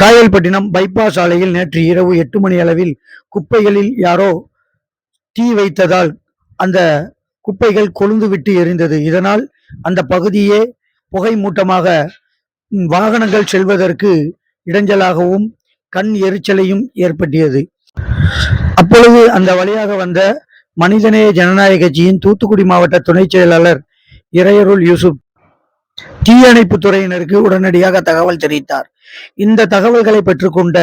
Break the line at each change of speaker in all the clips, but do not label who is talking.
Kayalpattinam bypass சாலையில் நேற்று இரவு எட்டு மணி அளவில் குப்பைகளில் யாரோ தீ வைத்ததால் அந்த குப்பைகள் கொழுந்து விட்டு எரிந்தது. இதனால் அந்த பகுதியே புகை மூட்டமாக வாகனங்கள் செல்வதற்கு இடைஞ்சலாகவும் கண் எரிச்சலையும் ஏற்பட்டியது. அப்பொழுது அந்த வழியாக வந்த மனிதநேய ஜனநாயக கட்சியின் தூத்துக்குடி மாவட்ட துணைச் செயலாளர் இறையருள் யூசுப் தீயணைப்பு துறையினருக்கு உடனடியாக தகவல் தெரிவித்தார். இந்த தகவல்களை பெற்றுக்கொண்ட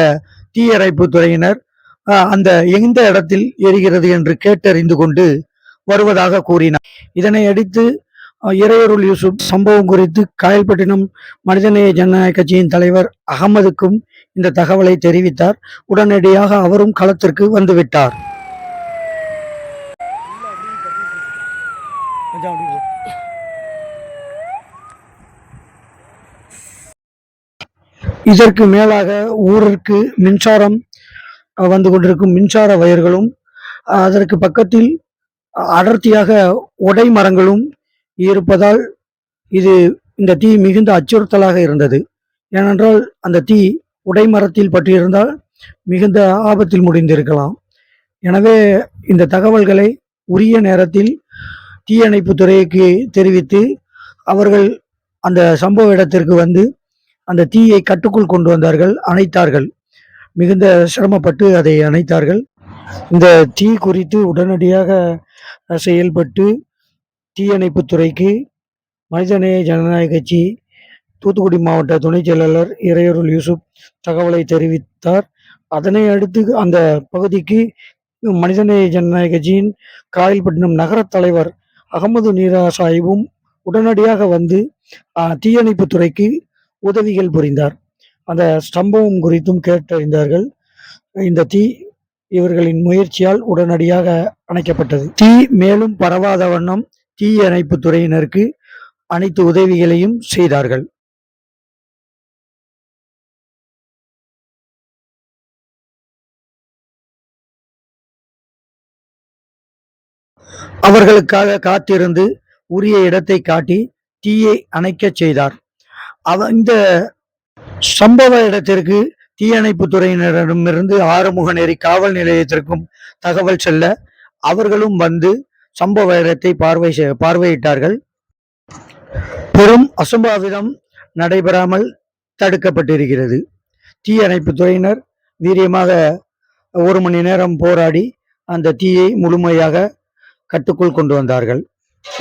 தீயணைப்பு துறையினர் அந்த எந்த இடத்தில் எரிகிறது என்று கேட்டறிந்து கொண்டு வருவதாக கூறினார். இதனை அடித்து இறையருள் யூசுப் சம்பவம் குறித்து காயல்பட்டினம் மனிதநேய ஜனநாயக கட்சியின் தலைவர் அகமதுக்கும் இந்த தகவலை தெரிவித்தார். உடனடியாக அவரும் களத்திற்கு வந்துவிட்டார். இதற்கு மேலாக ஊருக்கு மின்சாரம் வந்து கொண்டிருக்கும் மின்சார வயர்களும் அதற்கு பக்கத்தில் அடர்த்தியாக உடை மரங்களும் இருப்பதால் இது இந்த தீ மிகுந்த அச்சுறுத்தலாக இருந்தது. ஏனென்றால் அந்த தீ உடை மரத்தில் பற்றியிருந்தால் மிகுந்த ஆபத்தில் முடிந்திருக்கலாம். எனவே இந்த தகவல்களை உரிய நேரத்தில் தீயணைப்பு துறைக்கு தெரிவித்து அவர்கள் அந்த சம்பவ இடத்திற்கு வந்து அந்த தீயை கட்டுக்குள் கொண்டு வந்தார்கள் அணைத்தார்கள். மிகுந்த சிரமப்பட்டு அதை அணைத்தார்கள். இந்த தீ குறித்து உடனடியாக செயல்பட்டு தீயணைப்பு துறைக்கு மனிதநேய ஜனநாயக கட்சி தூத்துக்குடி மாவட்ட துணைச் செயலாளர் இறையருள் யூசுப் தகவலை தெரிவித்தார். அதனை அடுத்து அந்த பகுதிக்கு மனிதநேய ஜனநாயக கட்சியின் காயல்பட்டினம் நகரத் தலைவர் அகமது நீரா சாஹிபும் உடனடியாக வந்து தீயணைப்பு துறைக்கு உதவிகள் புரிந்தார். அந்த ஸ்தம்பம் குறித்தும் கேட்டறிந்தார்கள். இந்த தீ இவர்களின் முயற்சியால் உடனடியாக அணைக்கப்பட்டது. தீ மேலும் பரவாத வண்ணம் தீயணைப்பு துறையினருக்கு அனைத்து உதவிகளையும் செய்தார்கள். அவர்களுக்காக காத்திருந்து உரிய இடத்தை காட்டி தீயை அணைக்கச் செய்தார். அவ இந்த சம்பவ இடத்திற்கு தீயணைப்பு துறையினரிடமிருந்து ஆறுமுகநேரி காவல் நிலையத்திற்கும் தகவல் செல்ல அவர்களும் வந்து சம்பவ இடத்தை பார்வை பார்வையிட்டார்கள். பெரும் அசம்பாவிதம் நடைபெறாமல் தடுக்கப்பட்டிருக்கிறது. தீயணைப்பு துறையினர் வீரியமாக ஒரு மணி நேரம் போராடி அந்த தீயை முழுமையாக கட்டுக்குள் கொண்டு வந்தார்கள்.